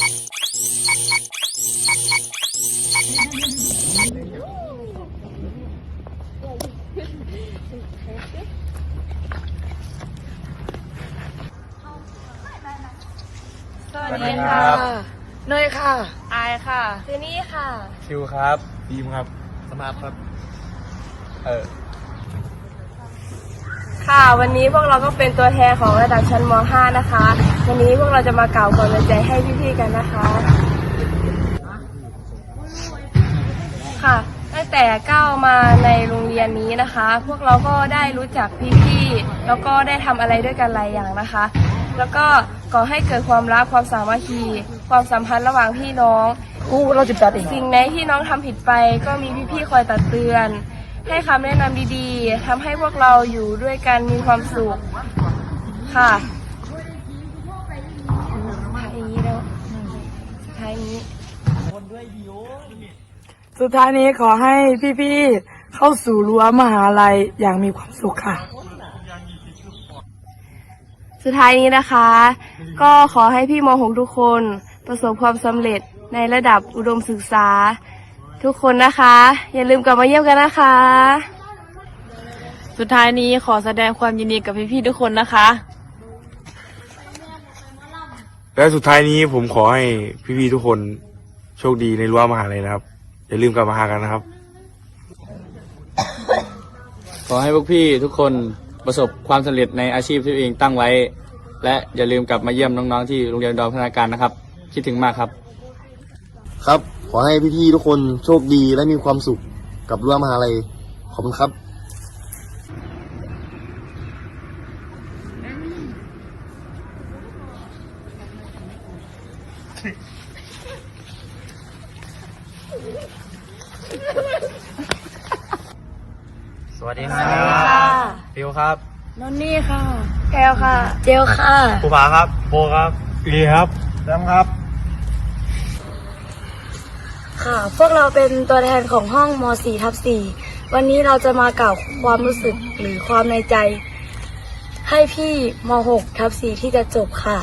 สวัสดีค่ะ เนยค่ะ อายค่ะเจนี่ค่ะ คิวครับบีมครับ สมาร์ทครับ เออ ค่ะ วันนี้พวกเราก็เป็นตัวแทนของระดับชั้นม .5 นะคะ วันนี้พวกเราจะมากล่าวกำลังใจให้พี่ๆกันนะคะ ค่ะ ตั้งแต่ก้าวมาในโรงเรียนนี้นะคะ พวกเราก็ได้รู้จักพี่ๆแล้วก็ได้ทำอะไรด้วยกันหลายอย่างนะคะ แล้วก็ก่อให้เกิดความรักความสามัคคี ความสัมพันธ์ระหว่างพี่น้องกูเราจะตัดเองสิ่งไหนที่น้องทำผิดไปก็มีพี่ๆคอยตักเตือน ให้คำแนะนำดีๆทำให้พวกเราอยู่ด้วยกันมีความสุขค่ะท้ายนี้แล้วท้ายนี้ สุดท้ายนี้ขอให้พี่ๆเข้าสู่รั้วมหาลัยอย่างมีความสุขค่ะ สุดท้ายนี้นะคะ ก็ขอให้พี่ม .6 ทุกคนประสบความสำเร็จในระดับอุดมศึกษา ทุกคนนะคะ อย่าลืมกลับมาเยี่ยมกันนะคะ สุดท้ายนี้ขอแสดงความยินดีกับพี่ๆทุกคนนะคะ และสุดท้ายนี้ผมขอให้พี่ๆทุกคนโชคดีในรั้วมหาลัยนะครับ อย่าลืมกลับมาหากันนะครับ ขอให้พวกพี่ทุกคนประสบความสำเร็จในอาชีพที่ตัวเองตั้งไว้ และอย่าลืมกลับมาเยี่ยมน้องๆที่โรงเรียนดอนพัฒนาการนะครับ คิดถึงมากครับ ครับ ขอให้พี่ๆทุกคนโชคดีและมีความสุขกับรั้วมหาลัยขอบคุณครับ สวัสดีครับ ฟิวครับ นนนี่ค่ะ แก้วค่ะ เจลค่ะ ภูผาครับ โบครับลีครับแซมครับ ค่ะ พวกเราเป็นตัวแทนของห้องม .4 ทับ4วันนี้เราจะมากล่าวความรู้สึกหรือความในใจ ให้พี่ม .6 ทับ4ที่จะจบค่ะ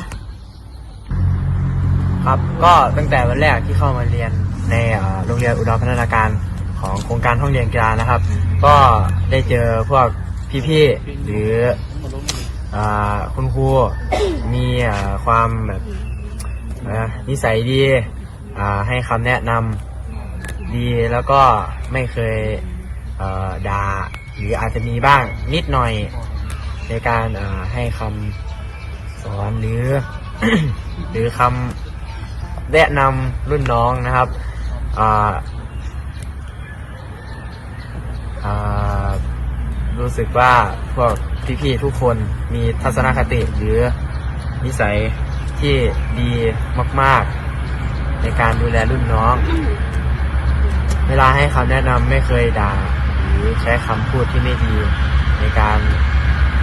ครับก็ตั้งแต่วันแรกที่เข้ามาเรียนในเอ่อโรงเรียนอุดรพัฒนาการของโครงการห้องเรียนกีฬานะครับ ก็ได้เจอพวก พี่ๆหรืออ่อคุณครูมีอ่อความแบบนิสัยดีอ่าให้คำแนะนำดีแล้วก็ไม่เคยเอ่อด่าหรืออาจจะมีบ้างนิดหน่อยในการอ่อให้คำสอนหรือ หรือคำแนะนำรุ่นน้องนะครับอ่าอ่า รู้สึกว่าพวกพี่ๆทุกคนมีทัศนคติหรือนิสัยที่ดีมาก ๆ ในการดูแลรุ่นน้อง เวลาให้คำแนะนำไม่เคยด่าหรือใช้คำพูดที่ไม่ดี ในการ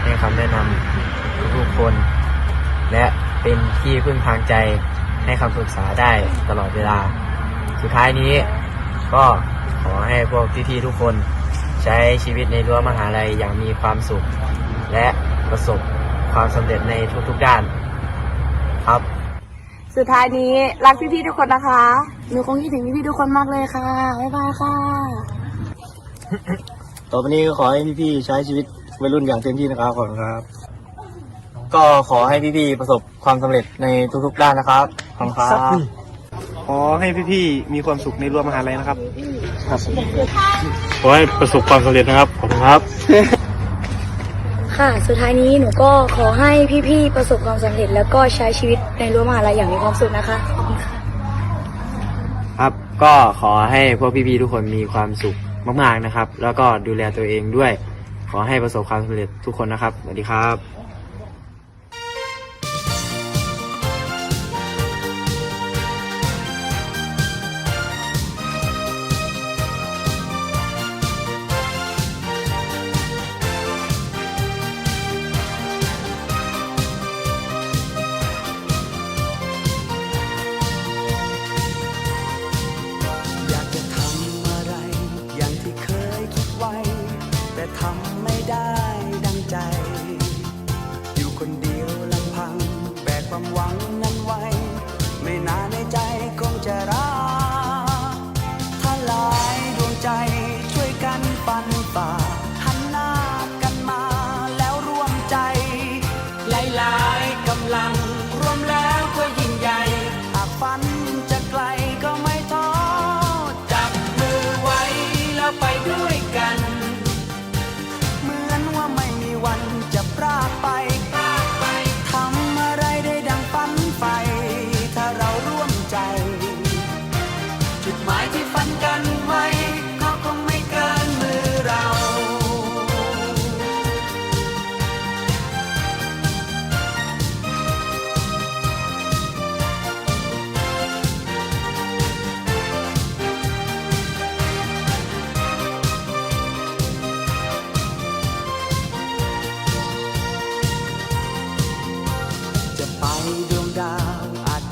ให้คำแนะนำทุกๆคน และเป็นที่พึ่งทางใจให้คำปรึกษาได้ตลอดเวลา สุดท้ายนี้ก็ขอให้พวกพี่ๆทุกคน ใช้ชีวิตในรั้วมหาลัยอย่างมีความสุข และประสบความสำเร็จในทุกๆด้าน ครับ สุดท้ายนี้รักพี่ๆทุกคนนะคะ หนูคงคิดถึงพี่ๆทุกคนมากเลยค่ะ บ๊ายบายค่ะ ต่อไปนี้ก็ขอให้พี่ๆใช้ชีวิตวัยรุ่นอย่างเต็มที่นะครับขอบคุณครับ ก็ขอให้พี่ๆประสบความสำเร็จในทุกๆด้านนะครับขอบคุณครับ ขอให้พี่ๆมีความสุขในรั้วมหาลัยนะครับข อให้ประสบความสำเร็จนะครับ ขอบคุณครับ ค่ะ สุดท้ายนี้หนูก็ขอให้พี่ๆประสบความสำเร็จ แล้วก็ใช้ชีวิตในรั้วมหาลัยอย่างมีความสุขนะคะ ขอบคุณค่ะ ครับก็ขอให้พวกพี่ๆทุกคนมีความสุขมากๆนะครับ แล้วก็ดูแลตัวเองด้วย ขอให้ประสบความสำเร็จทุกคนนะครับสวัสดีครับ นาในใจ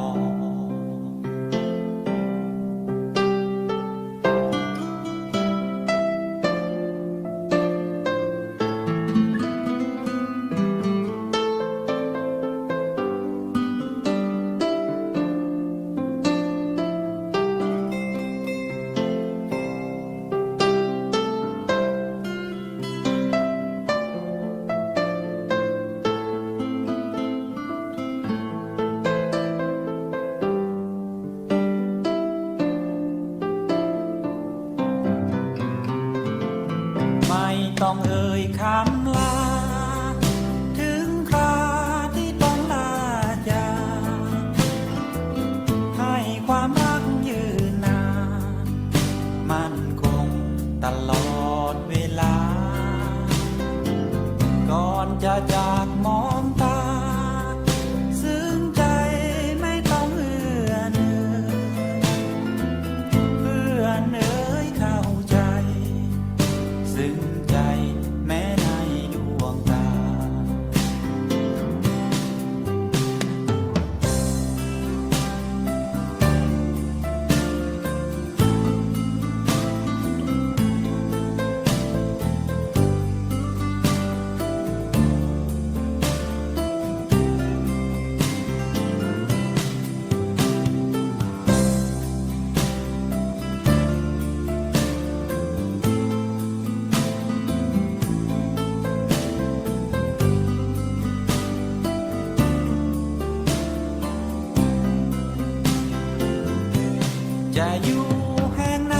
อ จะอยู่แห่งไหน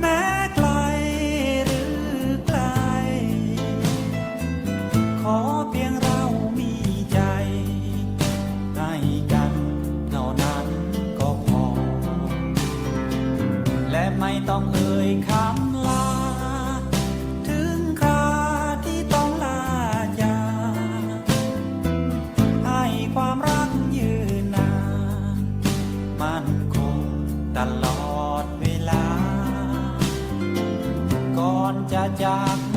แม้ไกลหรือไกล ขอเพียงเรามีใจให้กันเท่านั้นก็พอ และไม่ต้องเอ่ยคำ จะจาก